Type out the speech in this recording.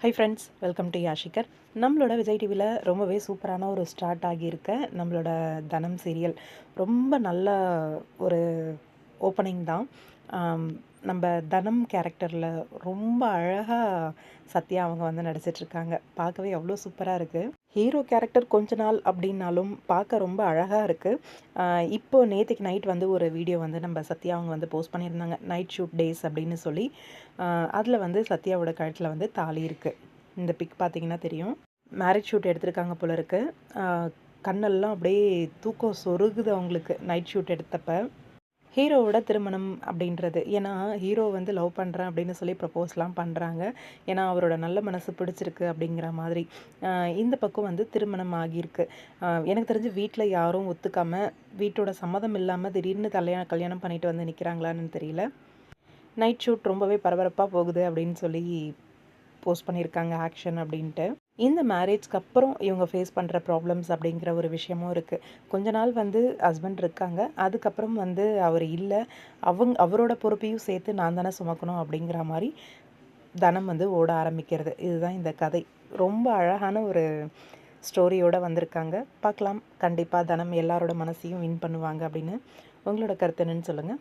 High friends welcome to யாஷிகர் நம்மளோட விஜய் டிவியில் ரொம்பவே சூப்பரான ஒரு ஸ்டார்ட் ஆகியிருக்க நம்மளோட தனம் சீரியல் ரொம்ப நல்ல ஒரு ஓப்பனிங் தான். நம்ம தனம் கேரக்டரில் ரொம்ப அழகாக சத்யா அவங்க வந்து நடிச்சிட்ருக்காங்க பார்க்கவே அவ்வளோ சூப்பராக இருக்குது ஹீரோ கேரக்டர் கொஞ்ச நாள் அப்படின்னாலும் பார்க்க ரொம்ப அழகாக இருக்குது இப்போ நேற்றுக்கு நைட் வந்து ஒரு வீடியோ வந்து நம்ம சத்யா அவங்க வந்து போஸ்ட் பண்ணியிருந்தாங்க. நைட் ஷூட் டேஸ் அப்படின்னு சொல்லி. அதில் வந்து சத்யாவோட கழுத்தில் வந்து தாலி இருக்குது இந்த பிக் பார்த்தீங்கன்னா தெரியும். மேரேஜ் ஷூட் எடுத்திருக்காங்க போல இருக்குது கண்ணெல்லாம் அப்படியே தூக்கம் சொருகுது அவங்களுக்கு நைட் ஷூட் எடுத்தப்போ. ஹீரோவோட திருமணம் அப்படின்றது. ஏன்னா ஹீரோ வந்து லவ் பண்ணுறேன் அப்படின்னு சொல்லி ப்ரப்போஸ்லாம் பண்ணுறாங்க ஏன்னா அவரோட நல்ல மனசு பிடிச்சிருக்கு அப்படிங்கிற மாதிரி. இந்த பக்கம் வந்து திருமணம் ஆகியிருக்கு. எனக்கு தெரிஞ்சு வீட்டில் யாரும் ஒத்துக்காம வீட்டோட சம்மதம் இல்லாமல் திடீர்னு கல்யாணம் கல்யாணம் பண்ணிட்டு வந்து நிற்கிறாங்களான்னு தெரியல. நைட் ஷூட் ரொம்பவே பரபரப்பாக போகுது அப்படின்னு சொல்லி போஸ்ட் பண்ணியிருக்காங்க ஆக்ஷன் அப்படின்ட்டு. இந்த மேரேஜ்க்கு அப்புறம் இவங்க ஃபேஸ் பண்ணுற ப்ராப்ளம்ஸ் அப்படிங்கிற ஒரு விஷயமும் இருக்குது கொஞ்ச நாள் வந்து ஹஸ்பண்ட் இருக்காங்க. அதுக்கப்புறம் வந்து அவர் இல்லை. அவங்க அவரோட பொறுப்பையும் சேர்த்து நான் தானே சுமக்கணும் அப்படிங்கிற மாதிரி தனம் வந்து ஓட ஆரம்பிக்கிறது. இதுதான் இந்த கதை. ரொம்ப அழகான ஒரு ஸ்டோரியோடு வந்திருக்காங்க. பார்க்கலாம். கண்டிப்பாக தனம் எல்லாரோட மனசையும் வின் பண்ணுவாங்க அப்படின்னு. உங்களோட கருத்து என்னன்னு சொல்லுங்கள்